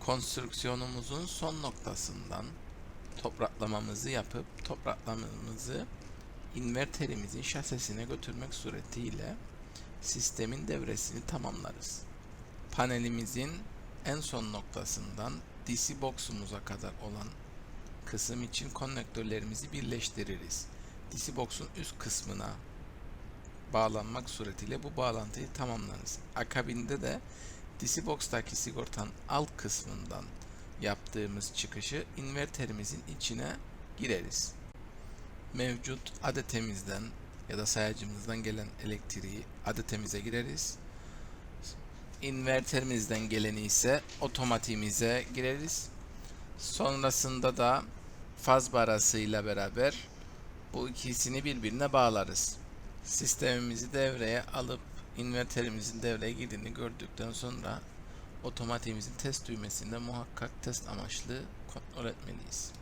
konstrüksiyonumuzun son noktasından topraklamamızı yapıp topraklamamızı inverterimizin şasesine götürmek suretiyle sistemin devresini tamamlarız. Panelimizin en son noktasından DC box'umuza kadar olan kısım için konnektörlerimizi birleştiririz. DC box'un üst kısmına bağlanmak suretiyle bu bağlantıyı tamamlarız. Akabinde de DC box'taki sigortanın alt kısmından yaptığımız çıkışı inverterimizin içine gireriz. Mevcut adetemizden ya da sayacımızdan gelen elektriği adetemize gireriz. İnverterimizden geleni ise otomatiğimize gireriz. Sonrasında da faz barasıyla beraber bu ikisini birbirine bağlarız. Sistemimizi devreye alıp inverterimizin devreye girdiğini gördükten sonra otomatiğimizin test düğmesinde muhakkak test amaçlı kontrol etmeliyiz.